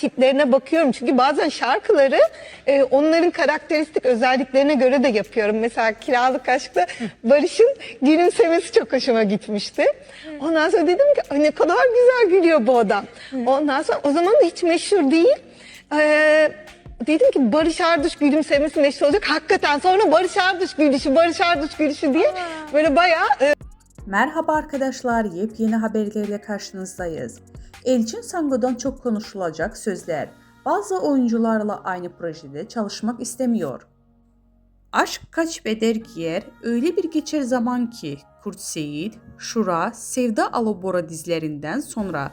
tiplerine bakıyorum. Çünkü bazen şarkıları e, onların karakteristik özelliklerine göre de yapıyorum. Mesela Kiralık Aşk'ta Barış'ın gülümsemesi çok hoşuma gitmişti. Ondan sonra dedim ki "Ay, ne kadar güzel gülüyor bu adam. Ondan sonra o zaman da hiç meşhur değil. Ee, dedim ki Barış Arduç gülümsemesi meşhur olacak. Hakikaten sonra Barış Arduç gülüşü, Barış Arduç gülüşü diye böyle bayağı e, Merhaba arkadaşlar, yepyeni haberlerle karşınızdayız. Elçin Sango'dan çok konuşulacak sözler. Bazı oyuncularla aynı projede çalışmak istemiyor. Aşk kaç beder giyer, öyle bir geçer zaman ki Kurt Seyit, Şura, Sevda Alabora dizilerinden sonra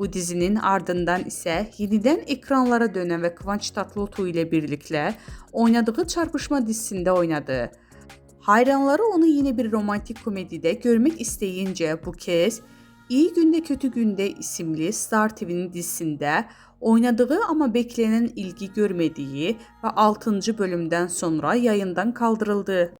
Bu dizinin ardından ise yeniden ekranlara dönen ve Kıvanç Tatlıtuğ ile birlikte oynadığı Çarpışma dizisinde oynadı. Hayranları onu yine bir romantik komedide görmek isteyince bu kez İyi Günde Kötü Günde isimli Star TV'nin dizisinde oynadığı ama beklenen ilgi görmediği ve 6. bölümden sonra yayından kaldırıldı.